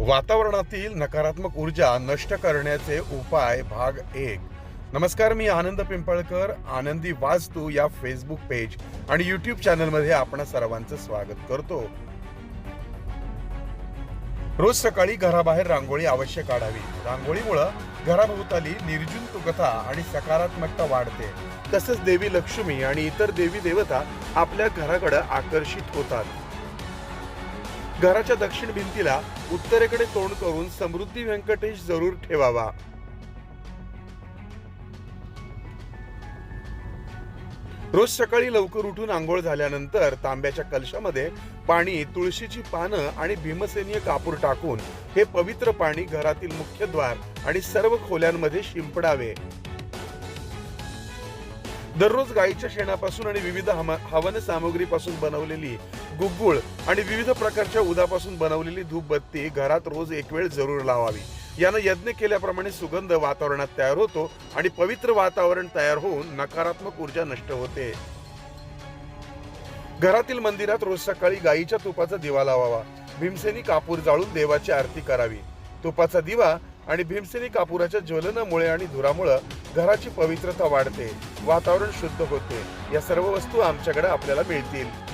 वातावरणातील नकारात्मक ऊर्जा नष्ट करण्याचे उपाय भाग एक. नमस्कार मी आनंद पिंपळकर आनंदी वास्तू या फेसबुक पेज आणि युट्यूब चॅनलमध्ये आपण सर्वांचं स्वागत करतो. रोज सकाळी घराबाहेर रांगोळी अवश्य काढावी. रांगोळीमुळं घराभोवताली निर्जंतुकता आणि सकारात्मकता वाढते. तसंच देवी लक्ष्मी आणि इतर देवी देवता आपल्या घराकडे आकर्षित होतात. घराच्या दक्षिण भिंतीला उत्तरेकडे तोंड करून समृद्धी व्यंकटेश जरूर ठेवावा. रोज सकाळी लवकर उठून आंघोळ झाल्यानंतर तांब्याच्या कलशामध्ये पाणी तुळशीची पानं आणि भीमसेनीय कापूर टाकून हे पवित्र पाणी घरातील मुख्य द्वार आणि सर्व खोल्यांमध्ये शिंपडावे. दररोज गाईच्या शेणापासून आणि विविध हवन सामग्रीपासून बनवलेली गुग्गुळ आणि विविध प्रकारच्या उदापासून बनवलेली धूपबत्ती घरात रोज एक वेळ जरूर लावावी. यानं यज्ञ केल्याप्रमाणे सुगंध वातावरणात तयार होतो आणि पवित्र वातावरण तयार होऊन नकारात्मक ऊर्जा नष्ट होते. घरातील मंदिरात रोज सकाळी गाईच्या तुपाचा दिवा लावावा. भीमसेनी कापूर जाळून देवाची आरती करावी. तुपाचा दिवा आणि भीमसेनी कापुराच्या ज्वलनामुळे आणि धुरामुळे घराची पवित्रता वाढते वातावरण शुद्ध होते. या सर्व वस्तू आमच्याकडे आपल्याला मिळतील.